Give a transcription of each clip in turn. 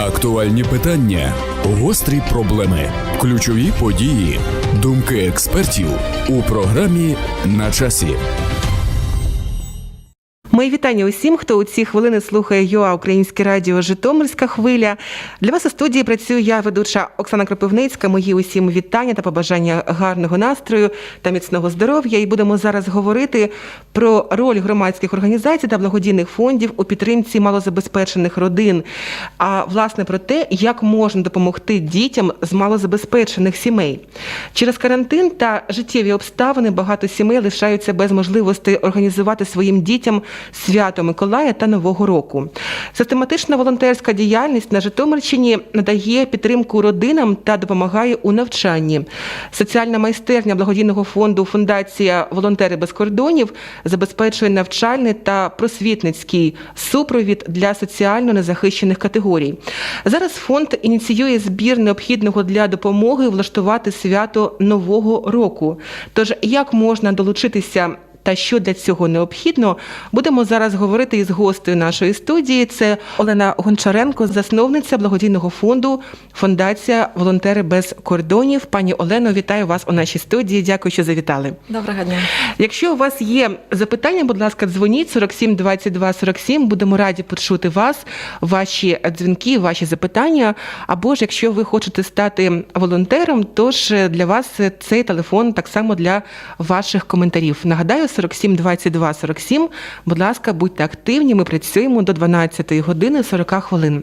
Актуальні питання, гострі проблеми, ключові події, думки експертів у програмі на часі. Мої вітання усім, хто у ці хвилини слухає ЮА Українське Радіо Житомирська хвиля. Для вас у студії працюю я, ведуча Оксана Кропивницька. Мої усім вітання та побажання гарного настрою та міцного здоров'я. І будемо зараз говорити про роль громадських організацій та благодійних фондів у підтримці малозабезпечених родин. А власне про те, як можна допомогти дітям з малозабезпечених сімей. Через карантин та життєві обставини багато сімей лишаються без можливості організувати своїм дітям свято Миколая та Нового року. Систематична волонтерська діяльність на Житомирщині надає підтримку родинам та допомагає у навчанні. Соціальна майстерня благодійного фонду Фундація Волонтери без кордонів забезпечує навчальний та просвітницький супровід для соціально незахищених категорій. Зараз фонд ініціює збір необхідного для допомоги влаштувати свято Нового року. Тож як можна долучитися? Та що для цього необхідно, будемо зараз говорити із гостею нашої студії. Це Олена Гончаренко, засновниця благодійного фонду Фундація Волонтери без кордонів. Пані Олено, вітаю вас у нашій студії. Дякую, що завітали. Доброго дня. Якщо у вас є запитання, будь ласка, дзвоніть 47 22 47. Будемо раді почути вас, ваші дзвінки, ваші запитання. Або ж якщо ви хочете стати волонтером, тож для вас цей телефон так само для ваших коментарів. Нагадаю, 47 22 47. Будь ласка, будьте активні. Ми працюємо до 12 години 40 хвилин.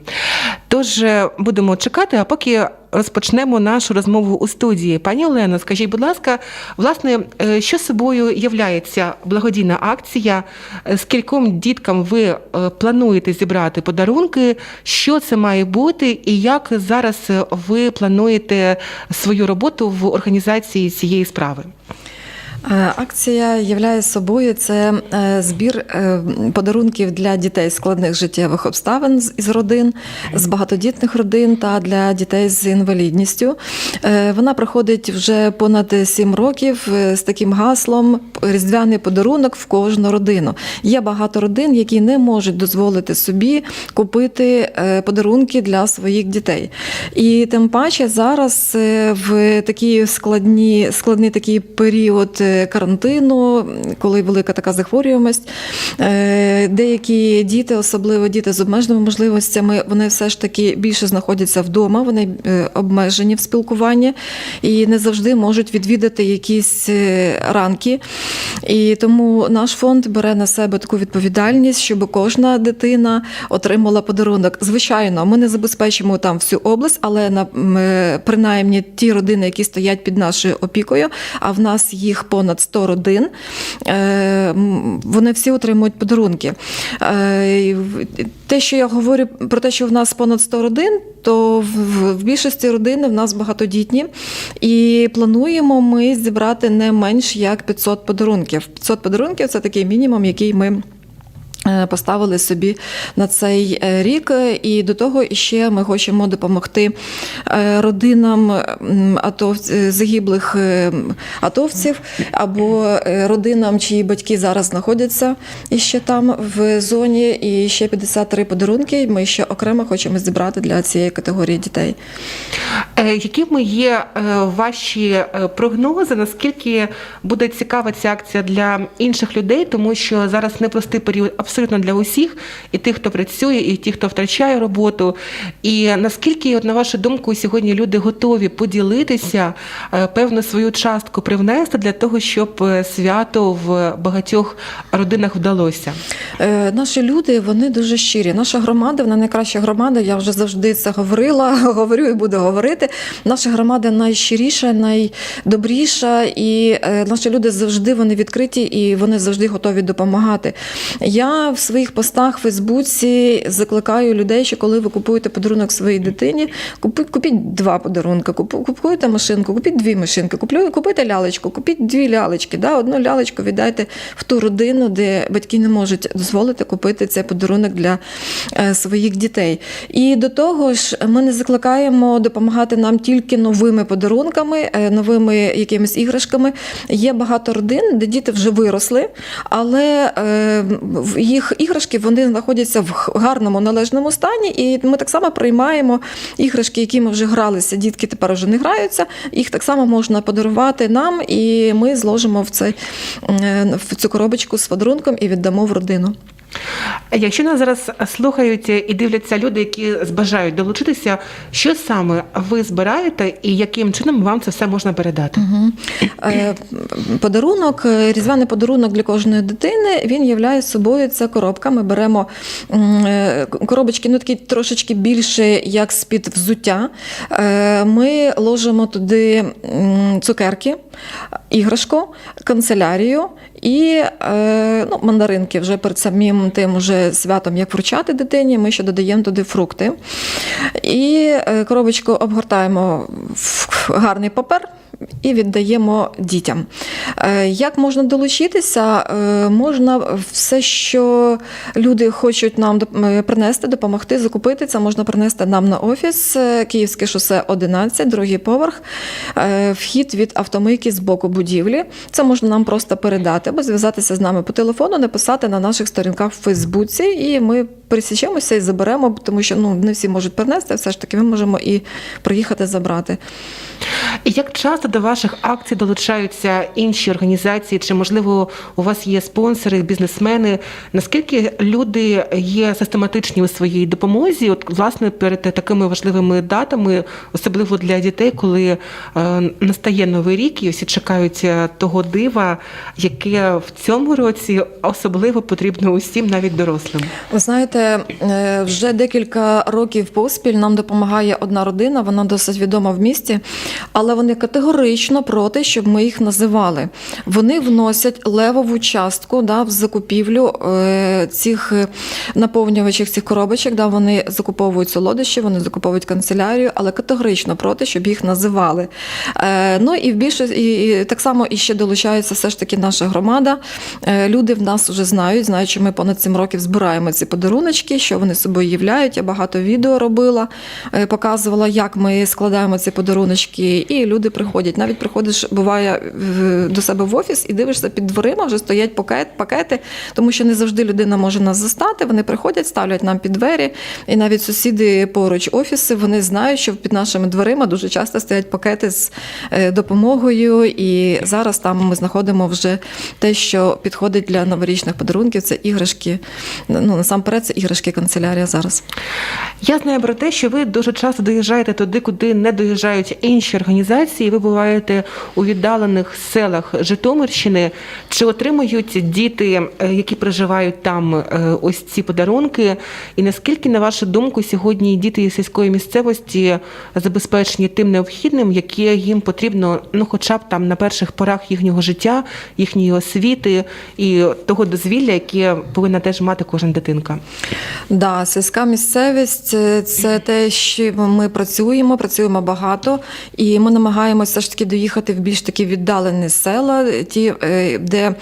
Тож е, будемо чекати, а поки розпочнемо нашу розмову у студії. Пані Олено, скажіть, будь ласка, власне, е, що собою являється благодійна акція? Е, З кільком діткам ви е, плануєте зібрати подарунки? Що це має бути, і як зараз ви плануєте свою роботу в організації цієї справи? Е, Акція являє собою це е, збір е, подарунків для дітей складних життєвих обставин із родин, з багатодітних родин та для дітей з інвалідністю. Вона проходить вже понад сім років з таким гаслом Різдвяний подарунок в кожну родину. Є багато родин, які не можуть дозволити собі купити подарунки для своїх дітей. І тим паче зараз в такі складні, складний такий період карантину, коли велика така захворюваність, е, деякі діти, особливо діти з обмеженими можливостями, вони все ж таки більше знаходяться вдома, вони е, обмежені в спілкуванні і не завжди можуть відвідати якісь е, ранки. І тому наш фонд бере на себе таку відповідальність, щоб кожна дитина отримала подарунок. Звичайно, ми не забезпечимо там всю область, але на принаймні ті родини, які стоять під нашою опікою, а в нас їх понад 100 родин, е, вони всі отримують подарунки. Е, Те, що я говорю про те, що в нас понад 100 родин, то в більшості родин в нас багатодітні, і плануємо ми зібрати не менш як 500 подарунків. 500 подарунків це такий мінімум, який ми. Е, Поставили собі на цей е, рік, і до того ще ми хочемо допомогти е, родинам загиблих атовців або родинам, чиї батьки зараз знаходяться іще там в зоні, і ще 53 подарунки. Ми ще окремо хочемо зібрати для цієї категорії дітей. Якими є ваші прогнози? Наскільки буде цікава ця акція для інших людей, тому що зараз непростий період абсолютно для усіх, і тих, хто працює, і ті, хто втрачає роботу. І наскільки, от на вашу думку, сьогодні люди готові поділитися е, певну свою частку привнести для того, щоб е, свято в багатьох родинах вдалося? Е, Наші люди вони дуже щирі. Наша громада, вона найкраща громада. Я вже завжди це говорила, говорю і буду говорити. Наша громада найщиріша, найдобріша, і е, наші люди завжди вони відкриті і вони завжди готові допомагати. Я в своїх постах в Фейсбуці закликаю людей, що коли ви купуєте подарунок своїй дитині, купіть, купіть два подарунки, купу- купуєте машинку, купіть дві машинки, купуйте лялечку, купіть дві лялечки. Да? Одну лялечку віддайте в ту родину, де батьки не можуть дозволити купити цей подарунок для е, своїх дітей. І до того ж, ми не закликаємо допомагати нам тільки новими подарунками, е, новими якимись іграшками. Є багато родин, де діти вже виросли, але е, в- їх іграшки вони знаходяться в гарному належному стані, і ми так само приймаємо іграшки, які ми вже гралися. Дітки тепер вже не граються. Їх так само можна подарувати нам, і ми зложимо в цей е, в цю коробочку з подарунком і віддамо в родину. Якщо нас зараз слухають і дивляться люди, які бажають долучитися, що саме ви збираєте і яким чином вам це все можна передати? Е, Подарунок, е, різдвяний подарунок для кожної дитини, він являє собою це коробка. Ми беремо е, коробочки, ну такі трошечки більше, як з-під взуття. Е, Ми ложимо туди цукерки, іграшку, канцелярію і е, ну, мандаринки вже перед самим тим уже святом, як вручати дитині, ми ще додаємо туди фрукти. І е, коробочку обгортаємо в гарний папер. І віддаємо дітям. Е, Як можна долучитися? Е, Можна все, що люди хочуть нам е, принести, допомогти, закупити. Це можна принести нам на офіс Київське шосе 11, другий поверх, вхід від автомийки з боку будівлі. Це можна нам просто передати або зв'язатися з нами по телефону, написати на наших сторінках в Фейсбуці, і ми пересічемося і заберемо, тому що ну не всі можуть принести, все ж таки ми можемо і приїхати забрати. Як часто до ваших акцій долучаються інші організації, чи можливо у вас є спонсори, бізнесмени? Наскільки люди є систематичні у своїй допомозі? От власне перед такими важливими датами, особливо для дітей, коли е, настає новий рік, і всі чекають е, того дива, яке в цьому році особливо потрібно усім, навіть дорослим. Ви знаєте, е, вже декілька років поспіль нам допомагає одна родина, вона досить відома в місті, але вони категорично проти, щоб ми їх називали. Вони вносять левову частку да, в закупівлю е, цих е, наповнювачів, цих коробочок. Да, вони закуповують солодощі, вони закуповують канцелярію, але категорично проти, щоб їх називали. Е, Ну і в більше і, так само і ще долучається все ж таки наша громада. Люди в нас вже знають, знають, що ми понад 7 років збираємо ці подаруночки, що вони собою являють. Я багато відео робила, показувала, як ми складаємо ці подаруночки, і люди приходять. Навіть приходиш, буває до себе в офіс і дивишся під дверима, вже стоять пакет, пакети, тому що не завжди людина може нас застати. Вони приходять, ставлять нам під двері, і навіть сусіди поруч офіси вони знають, що під нашими дверима дуже часто стоять пакети з е, допомогою. І зараз там ми знаходимо вже те, що підходить для новорічних подарунків. Це іграшки. Ну насамперед, це іграшки канцелярія зараз. Я знаю про те, що ви дуже часто доїжджаєте туди, куди не доїжджають інші організації. Ви буваєте у віддалених селах Житомирщини. Чи отримують діти, е, які проживають там, е, ось ці подарунки? І наскільки, на вашу думку, сьогодні діти сільської місцевості забезпечені тим необхідним, яке їм потрібно, ну, хоча б там на перших порах їхнього життя, їхньої освіти і того дозвілля, яке повинна теж мати кожна дитинка? Да, сільська місцевість е, це те, що ми працюємо, працюємо багато, і ми намагаємося ж таки доїхати в більш такі віддалені села, ті, е, де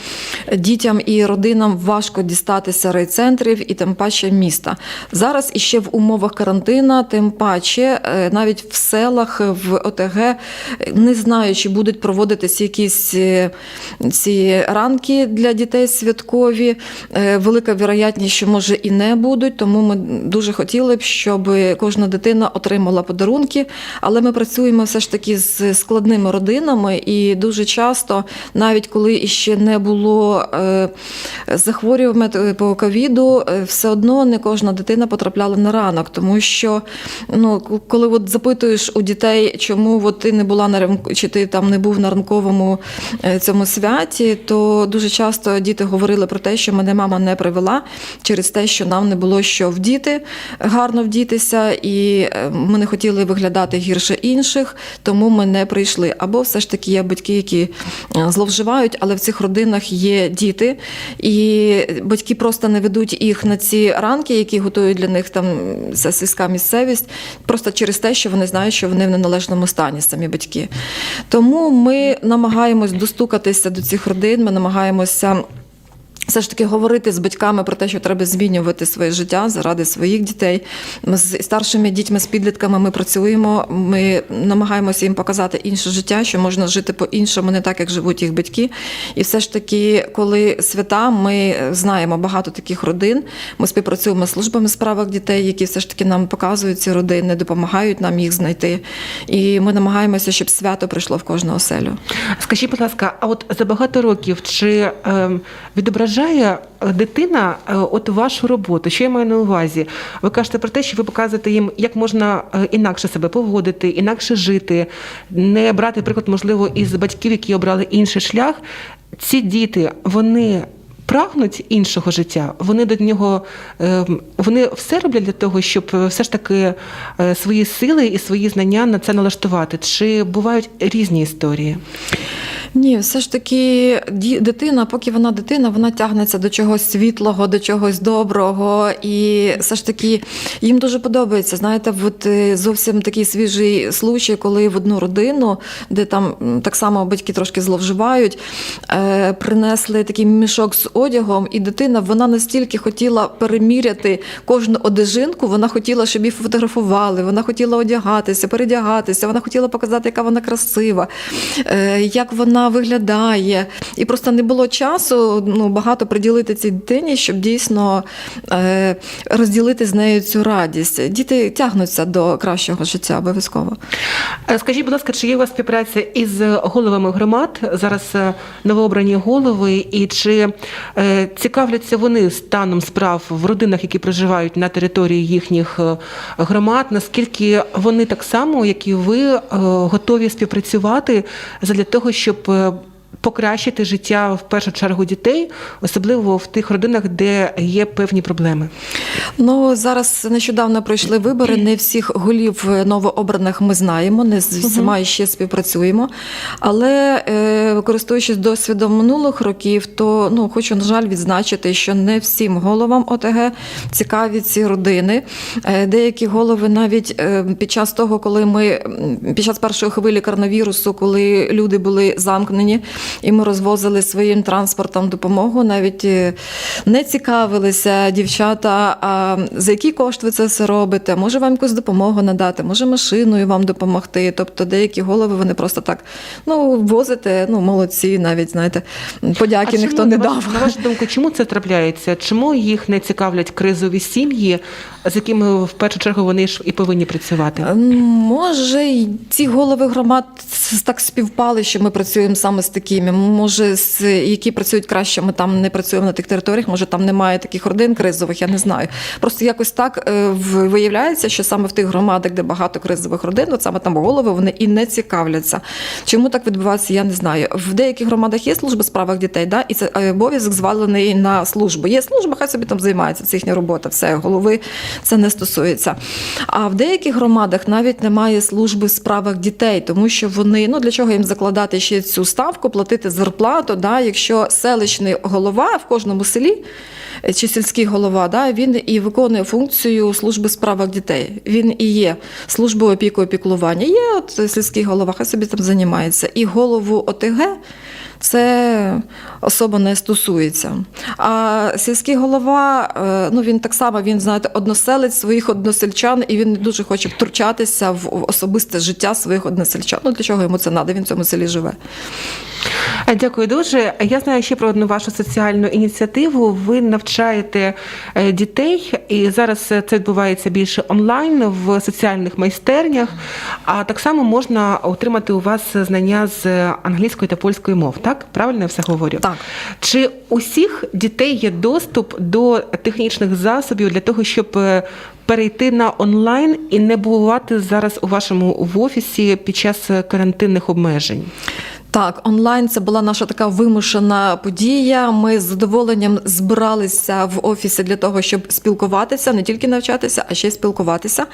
дітям і родинам важко дістатися райцентрів і тим паче міста. Зараз іще в умовах карантина, тим паче, е, навіть в селах, в ОТГ, е, не знаю, чи будуть проводитися якісь ці ранки для дітей святкові. Велика вірогятність, що може і не будуть, тому ми дуже хотіли б, щоб кожна дитина отримала подарунки. Але ми працюємо все ж таки з складними родинами, і дуже часто, навіть коли іще не було е, захворювань е, по ковіду, е, все одно не кожна дитина потрапляла на ранок, тому що ну, коли от запитуєш у дітей, чому от ти не була на чи ти там не був на ранковому цьому святі, то дуже часто діти говорили про те, що мене мама не привела через те, що нам не було що вдіти, гарно вдітися, і ми не хотіли виглядати гірше інших, тому ми не прийшли. Або все ж таки є батьки, які е, зловживають, але в цих родинах є діти, і батьки просто не ведуть їх на ці ранки, які готують для них там сільська місцевість, просто через те, що вони знають, що вони в неналежному стані, самі батьки. Тому ми намагаємось достукатися до цих родин, ми намагаємося. Все ж таки говорити з батьками про те, що треба змінювати своє життя заради своїх дітей. Ми з старшими дітьми, з підлітками ми працюємо. Ми намагаємося їм показати інше життя, що можна жити по-іншому, не так, як живуть їх батьки. І все ж таки, коли свята, ми знаємо багато таких родин. Ми співпрацюємо з службами справах дітей, які все ж таки нам показують ці родини, допомагають нам їх знайти. І ми намагаємося, щоб свято прийшло в кожну оселю. Скажіть, будь ласка, а от за багато років чи ем, відображає е, дитина е, от вашу роботу? Що я маю на увазі? Ви кажете про те, що ви показуєте їм, як можна е, інакше себе поводити, інакше жити, не брати приклад, можливо, із батьків, які обрали інший шлях. Ці діти, вони. Прагнуть іншого життя, вони до нього ем, вони все роблять для того, щоб е, все ж таки е, свої сили і свої знання на це налаштувати. Чи бувають різні історії? Ні, все ж таки дитина, поки вона дитина, вона тягнеться до чогось світлого, до чогось доброго. І все ж таки їм дуже подобається. Знаєте, от е, зовсім такий свіжий случай, коли в одну родину, де там так само батьки трошки зловживають, принесли такий мішок з одягом, і дитина вона настільки хотіла переміряти кожну одежинку, вона хотіла, щоб її фотографували, вона хотіла одягатися, передягатися, вона хотіла показати, яка вона красива, е, як вона виглядає. І просто не було часу ну, багато приділити цій дитині, щоб дійсно е, розділити з нею цю радість. Діти тягнуться до кращого життя обов'язково. Е, Скажіть, будь ласка, чи є у вас співпраця із головами громад? Зараз новообрані голови, і чи цікавляться вони станом справ в родинах, які проживають на території їхніх е, громад? Наскільки вони так само, як і ви, е, готові співпрацювати для того, щоб е, покращити життя в першу чергу дітей, особливо в тих родинах, де є певні проблеми? Ну зараз нещодавно пройшли вибори. Не всіх голів новообраних ми знаємо, не з всіма ще співпрацюємо. Але е, користуючись досвідом минулих років, то ну хочу на жаль відзначити, що не всім головам ОТГ цікаві ці родини. Е, Деякі голови навіть е, під час того, коли ми під час першої хвилі коронавірусу, коли люди були замкнені, і ми розвозили своїм транспортом допомогу, навіть е, не цікавилися дівчата, а за які кошти ви це все робите? Може вам якусь допомогу надати, може машиною вам допомогти. Тобто деякі голови вони просто так ну возите, ну молодці, навіть знаєте, подяки А ніхто чому, не дав. На вашу думку, чому це трапляється? Чому їх не цікавлять кризові сім'ї, з якими в першу чергу вони ж і повинні працювати? Може, й ці голови громад так співпали, що ми працюємо саме з такими. Може, з які працюють краще, ми там не працюємо на тих територіях. Може, там немає таких родин кризових, я не знаю. Просто якось так е, виявляється, що саме в тих громадах, де багато кризових родин, от саме там голови вони і не цікавляться. Чому так відбувається, я не знаю. В деяких громадах є служба в справах дітей, да, і це е, обов'язок звалений на службу. Є служба, хай собі там займається, це їхня робота, все голови це не стосується. А в деяких громадах навіть немає служби в справах дітей, тому що вони ну для чого їм закладати ще цю ставку, платити зарплату, да, якщо селищний голова в кожному селі. е, Чи сільський голова, да, він і виконує функцію служби справах дітей. Він і є службою опіки опікування. Є от сільський голова, хай собі там займається. І голову ОТГ це особа не стосується. А сільський голова, е, ну він так само він знаєте, односелець своїх односельчан, і він не дуже хоче втручатися в особисте життя своїх односельчан. Ну для чого йому це треба? Він в цьому селі живе. Е, Дякую дуже. Я знаю ще про одну вашу соціальну ініціативу. Ви навчаєте е, дітей, і зараз це відбувається більше онлайн в соціальних майстернях. А так само можна отримати у вас знання з англійської та польської мов. Так правильно я все говорю? Так. Чи усіх дітей є доступ до технічних засобів для того, щоб е, перейти на онлайн і не бувати зараз у вашому в офісі під час е, карантинних обмежень? Так, онлайн це була наша така вимушена подія. Ми з задоволенням збиралися в офісі для того, щоб спілкуватися, не тільки навчатися, а ще й спілкуватися.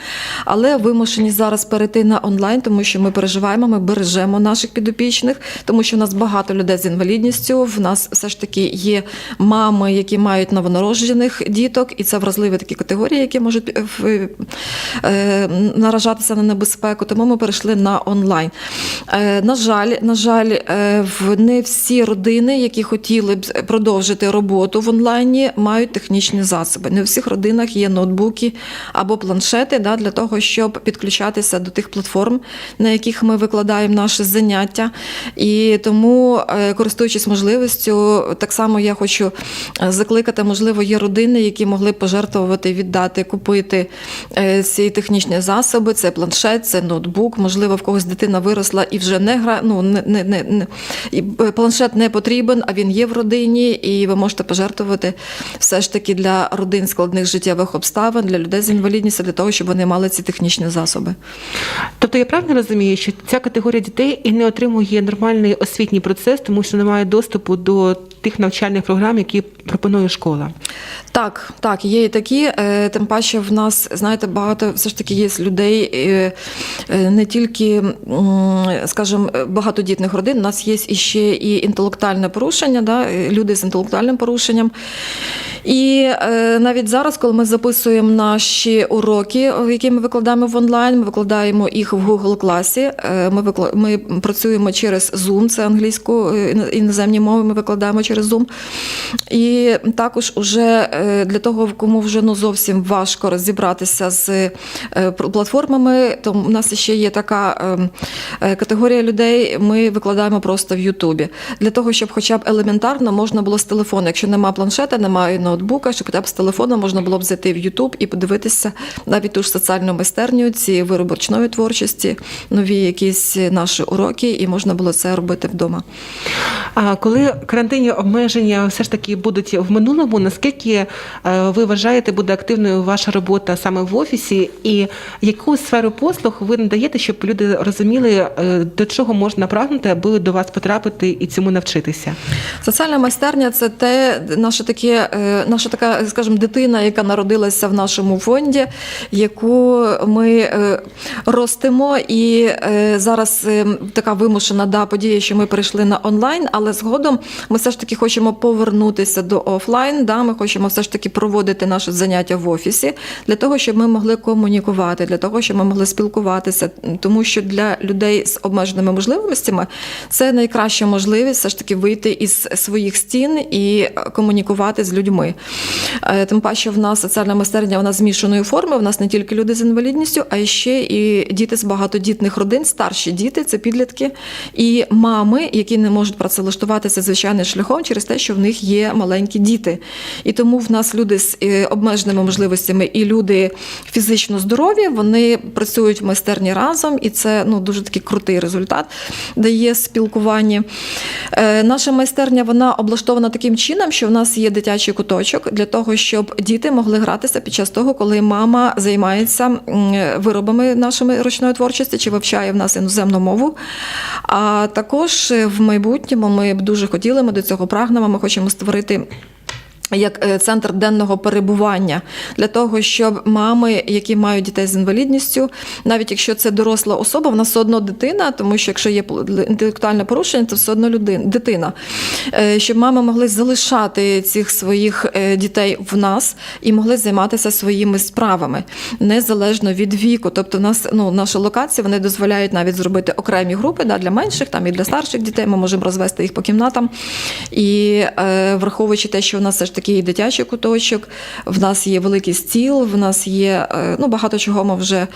Але вимушені зараз перейти на онлайн, тому що ми переживаємо, ми бережемо наших підопічних, тому що в нас багато людей з інвалідністю. В нас все ж таки є мами, які мають новонароджених діток, і це вразливі такі категорії, які можуть е, е, наражатися на небезпеку. Тому ми перейшли на онлайн. Е, На жаль, на жаль, е, в- не всі родини, які хотіли б продовжити роботу в онлайні, мають технічні засоби. Не у всіх родинах є ноутбуки або планшети да, для того, щоб підключатися до тих платформ, на яких ми викладаємо наші заняття. І тому, е, користуючись можливістю, так само я хочу е, закликати, можливо, є родини, які могли пожертвувати, віддати, купити е, ці технічні засоби. Це планшет, це ноутбук. Можливо, в когось дитина виросла і вже не гра. Ну не, не, не, е, планшет не потрібен, а він є в родині, і ви можете пожертвувати все ж таки для родин складних життєвих обставин, для людей з інвалідністю, для того, щоб вони мали ці технічні засоби. Тобто я правильно розумію, що ця категорія дітей і не отримує нормальний освітній процес, тому що немає доступу до тих навчальних програм, які пропонує школа. Так, так, є і такі. е, Тим паче в нас, знаєте, багато все ж таки є людей е, е, не тільки, скажімо, багатодітних родин. У нас є іще і інтелектуальне порушення, да, люди з інтелектуальним порушенням. І навіть зараз, коли ми записуємо наші уроки, які ми викладаємо в онлайн, ми викладаємо їх в Google класі. Ми ми працюємо через Zoom, це англійську іноземні мови. Ми викладаємо через Zoom. І також уже е, для того, кому вже ну зовсім важко розібратися з е, платформами, то у нас ще є така ем, е, категорія людей. Ми викладаємо просто в Ютубі для того, щоб, хоча б елементарно, можна було з телефону, якщо немає планшета, немає ноутбука, щоб хоча б з телефону можна було б зайти в Ютуб і подивитися навіть ту ж соціальну майстерню, ці вироби ручної творчості, нові якісь наші уроки, і можна було це робити вдома. А коли карантинні обмеження все ж таки будуть в минулому, наскільки е, ви вважаєте буде активною ваша робота саме в офісі, і яку сферу послуг ви надаєте, щоб люди розуміли, е, до чого можна прагнути, аби до вас потрапити і цьому навчитися? Соціальна майстерня це те, наше таке, е, наша така, скажімо, дитина, яка народилася в нашому фонді, яку ми ростимо. І зараз е, така вимушена да, подія, що ми перейшли на онлайн, але згодом ми все ж таки хочемо повернутися до офлайн. Да, ми хочемо все ж таки проводити наші заняття в офісі для того, щоб ми могли комунікувати, для того, щоб ми могли спілкуватися, тому що для людей з обмеженими можливостями це найкраща можливість все ж таки вийти із своїх стін і комунікувати з людьми. Е, Тим паче, в нас соціальна майстерня вона змішаної форми. В нас не тільки люди з інвалідністю, а ще і діти з багатодітних родин, старші діти, це підлітки, і мами, які не можуть працевлаштуватися звичайним шляхом через те, що в них є маленькі діти. І тому в нас люди з е, обмеженими можливостями і люди фізично здорові, вони працюють в майстерні разом, і це ну дуже такий крутий результат дає спілкування. Е, Наша майстерня вона облаштована таким чином, що в нас є дитячий куточок для того, щоб діти могли гратися під час того, коли мама займається виробами нашої ручної творчості чи вивчає в нас іноземну мову. А також е, в майбутньому ми б дуже хотіли, ми до цього прагнемо. Ми хочемо створити. Як е, центр денного перебування для того, щоб мами, які мають дітей з інвалідністю, навіть якщо це доросла особа, вона все одно дитина, тому що якщо є інтелектуальне порушення, то все одно людина, дитина. Е, Щоб мами могли залишати цих своїх е, дітей в нас і могли займатися своїми справами незалежно від віку. Тобто, в нас ну наші локації вони дозволяють навіть зробити окремі групи да, для менших, там і для старших дітей. Ми можемо розвести їх по кімнатам. І е, враховуючи те, що в нас все ж таки є дитячий куточок, в нас є великий стіл, в нас є е, ну, багато чого ми вже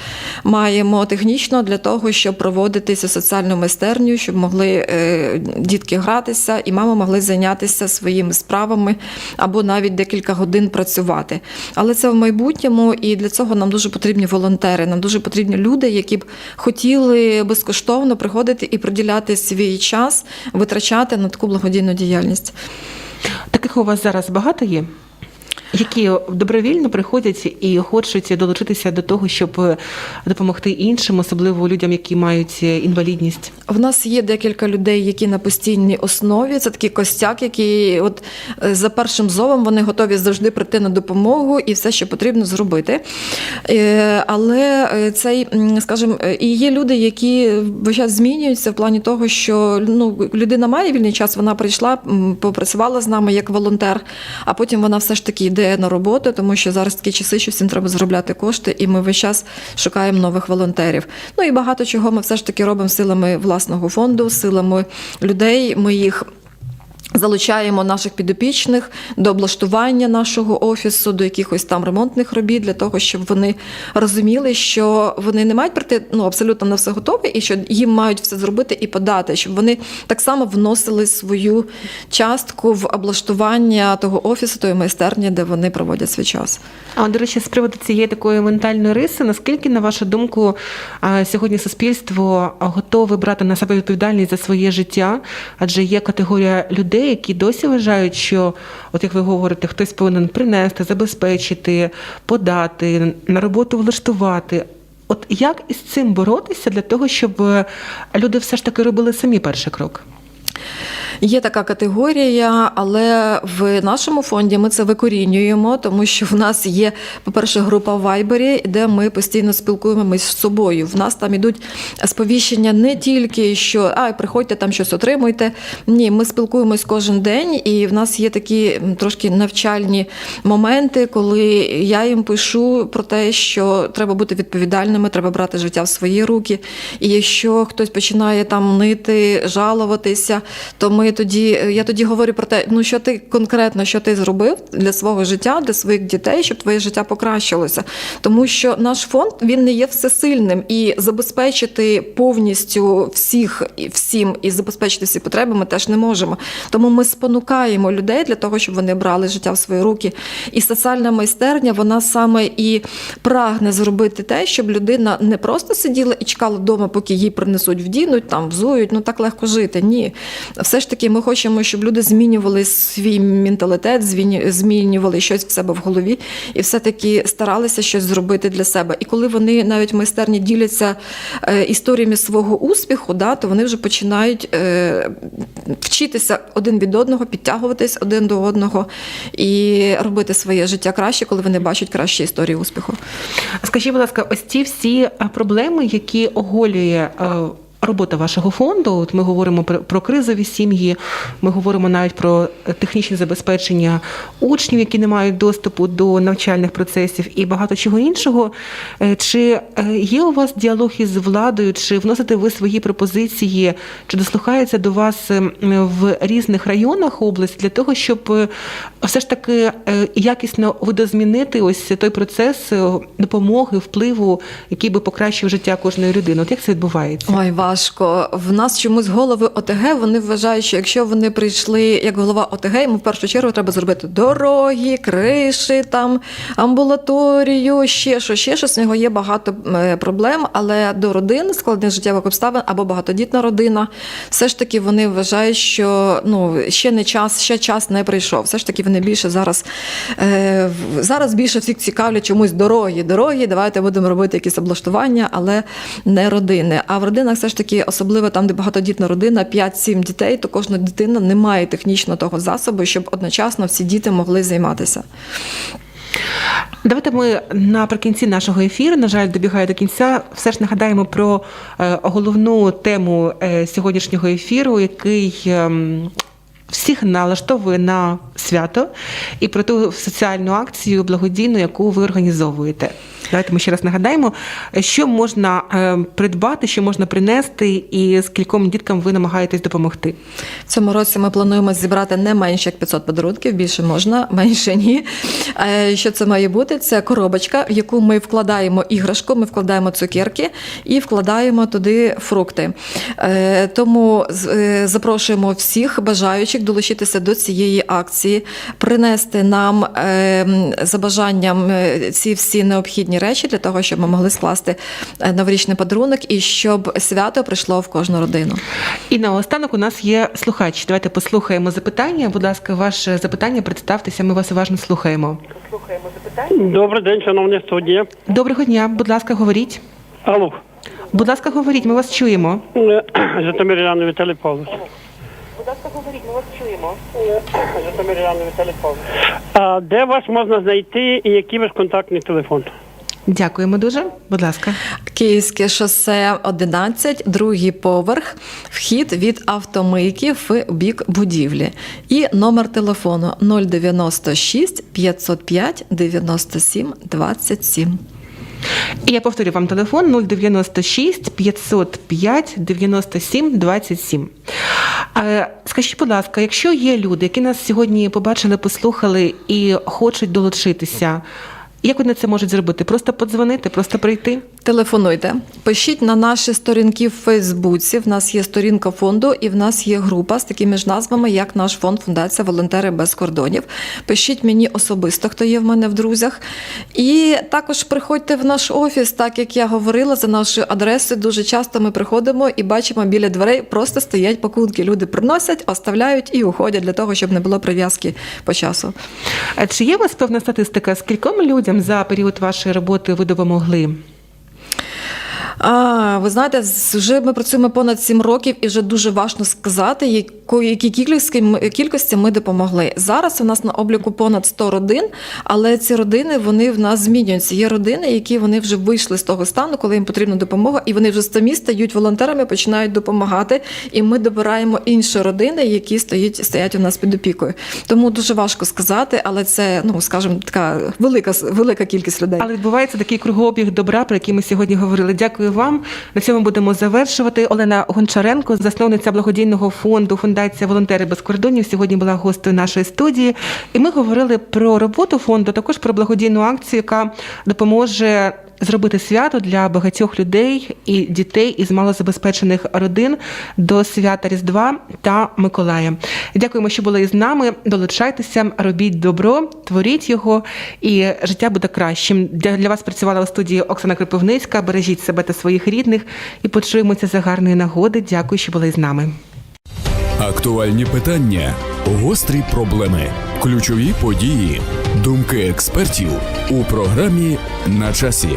маємо технічно для того, щоб проводити цю соціальну майстерню, щоб могли е, дітки гратися, і мами могли зайнятися своїми справами або навіть декілька годин працювати. Але це в майбутньому, і для цього нам дуже потрібні волонтери. Нам дуже потрібні люди, які б хотіли безкоштовно приходити і приділяти свій час, витрачати на таку благодійну діяльність. Таких у вас зараз багато є? Які добровільно приходять і хочуть долучитися до того, щоб е, допомогти іншим, особливо людям, які мають е, інвалідність. В нас є декілька людей, які на постійній основі. Це такий костяк, які от е, за першим зовом вони готові завжди прийти на допомогу і все, що потрібно зробити. Але цей, скажімо, і є люди, які час змінюються в плані того, що ну, людина має вільний час, вона прийшла, попрацювала з нами як волонтер, а потім вона все ж таки йде на роботу, тому що зараз такі часи, що всім треба заробляти кошти, і ми весь час шукаємо нових волонтерів. Ну і багато чого ми все ж таки робимо силами власного фонду, силами людей. Ми їх Залучаємо наших підопічних до облаштування нашого офісу, до якихось там ремонтних робіт, для того, щоб вони розуміли, що вони не мають прийти ну абсолютно на все готове, і що їм мають все зробити і подати, щоб вони так само вносили свою частку в облаштування того офісу, тої майстерні, де вони проводять свій час. А до речі, з приводу цієї такої ментальної риси, наскільки, на вашу думку, сьогодні суспільство готове брати на себе відповідальність за своє життя? Адже є категорія людей, які досі вважають, що, от як ви говорите, хтось повинен принести, забезпечити, подати, на роботу влаштувати. От як із цим боротися для того, щоб е, люди все ж таки робили самі перший крок? Є така категорія, але в нашому фонді ми це викорінюємо, тому що в нас є, по-перше, група в Вайбері, де ми постійно спілкуємося з собою. В нас там ідуть сповіщення не тільки що а приходьте там щось отримуйте. Ні, ми спілкуємось кожен день, і в нас є такі трошки навчальні моменти, коли я їм пишу про те, що треба бути відповідальними, треба брати життя в свої руки. І якщо хтось починає там нити, жалуватися, то ми тоді я тоді говорю про те, ну що ти конкретно що ти зробив для свого життя, для своїх дітей, щоб твоє життя покращилося. Тому що наш фонд він не є всесильним і забезпечити повністю всіх всім і забезпечити всі потреби ми теж не можемо. Тому ми спонукаємо людей для того, щоб вони брали життя в свої руки. І соціальна майстерня вона саме і прагне зробити те, щоб людина не просто сиділа і чекала вдома, поки їй принесуть, вдінуть, там взують. Ну так легко жити. Ні, все ж таки, ми хочемо, щоб люди змінювали свій менталітет, змінювали щось в себе в голові, і все-таки старалися щось зробити для себе. І коли вони навіть майстерні діляться е, історіями свого успіху, да, то вони вже починають е, вчитися один від одного, підтягуватись один до одного і робити своє життя краще, коли вони бачать кращі історії успіху. Скажіть, будь ласка, ось ці всі е, проблеми, які оголює робота вашого фонду. От ми говоримо про, кризові сім'ї, ми говоримо навіть про технічне забезпечення учнів, які не мають доступу до навчальних процесів і багато чого іншого. Е, Чи е, є у вас діалог із владою, чи вносите ви свої пропозиції, чи дослухаються до вас е, в різних районах області для того, щоб е, все ж таки якісно видозмінити ось той процес допомоги, впливу, який би покращив життя кожної людини? От як це відбувається? Ой, важко. В нас чомусь голови ОТГ. Вони вважають, що якщо вони прийшли як голова ОТГ, йому в першу чергу треба зробити дороги, криші, там амбулаторію, ще що, ще щось. У нього є багато е, проблем, але до родин складних життєвих обставин або багатодітна родина, все ж таки вони вважають, що ну ще не час, ще час не прийшов. Все ж таки вони більше зараз е, зараз більше всіх цікавлять чомусь дороги. Дороги, давайте будемо робити якісь облаштування, але не родини. А в родинах все ж таки, особливо там, де багатодітна родина, 5-7 дітей, то кожна дитина не має технічно того засобу, щоб одночасно всі діти могли займатися. Давайте ми наприкінці нашого ефіру, на жаль, добігає до кінця. Все ж нагадаємо про е, головну тему е, сьогоднішнього ефіру, який ем, всіх налаштовує на свято і про ту соціальну акцію благодійну, яку ви організовуєте. Давайте ми ще раз нагадаємо, що можна е, придбати, що можна принести, і з кільком діткам ви намагаєтесь допомогти. В цьому році ми плануємо зібрати не менше як 500 подарунків, більше можна, менше ні. Е, Що це має бути? Це коробочка, в яку ми вкладаємо іграшку, ми вкладаємо цукерки і вкладаємо туди фрукти. Е, Тому запрошуємо всіх бажаючих долучитися до цієї акції, принести нам за бажанням ці всі необхідні речі для того, щоб ми могли скласти е, новорічний подарунок і щоб свято прийшло в кожну родину. І наостанок у нас є слухач. Давайте послухаємо запитання. Будь ласка, ваше запитання, представтеся, ми вас уважно слухаємо. Добрий день, шановні студія. Доброго дня, будь ласка, говоріть. Алло, Будь ласка, говоріть, ми вас чуємо. Е, Житомир Яна Віталій Павлович. Будь ласка, говоріть, ми вас чуємо. Житомир Яна Віталій Павлович. А де вас можна знайти і який ваш контактний телефон? Дякуємо дуже. Будь ласка. Київське шосе 11, другий поверх, вхід від автомийки в бік будівлі. І номер телефону 096 505 97 27. І я повторю вам телефон 096 505 97 27. Е, Скажіть, будь ласка, якщо є люди, які нас сьогодні побачили, послухали і хочуть долучитися, як вони це можуть зробити? Просто подзвонити, просто прийти? Телефонуйте, пишіть на наші сторінки в Фейсбуці. В нас є сторінка фонду, і в нас є група з такими ж назвами, як наш фонд Фундація Волонтери без кордонів. Пишіть мені особисто, хто є в мене в друзях. І також приходьте в наш офіс, так як я говорила за нашою адресою. Дуже часто ми приходимо і бачимо біля дверей просто стоять пакунки. Люди приносять, оставляють і уходять для того, щоб не було прив'язки по часу. Е, Чи є у вас певна статистика, скільком людям за період вашої роботи ви допомогли? А, ви знаєте, вже ми працюємо понад сім років, і вже дуже важко сказати, якої які кількості ми, допомогли. Зараз у нас на обліку понад 100 родин, але ці родини вони в нас змінюються. Є родини, які вони вже вийшли з того стану, коли їм потрібна допомога, і вони вже самі стають волонтерами, починають допомагати. І ми добираємо інші родини, які стоять, стоять у нас під опікою. Тому дуже важко сказати, але це, ну скажімо, така велика велика кількість людей. Але відбувається такий кругообіг добра, про який ми сьогодні говорили. Дякую вам. На цьому будемо завершувати. Олена Гончаренко, засновниця благодійного фонду Фундація Волонтери без кордонів, сьогодні була гостею нашої студії. І ми говорили про роботу фонду, також про благодійну акцію, яка допоможе. Зробити свято для багатьох людей і дітей із малозабезпечених родин до свята Різдва та Миколая. Дякуємо, що були із нами. Долучайтеся, робіть добро, творіть його, і життя буде кращим. Для, вас працювала у студії Оксана Кропивницька. Бережіть себе та своїх рідних і почуємося за гарної нагоди. Дякую, що були з нами. Актуальні питання, гострі проблеми, ключові події, думки експертів у програмі на часі.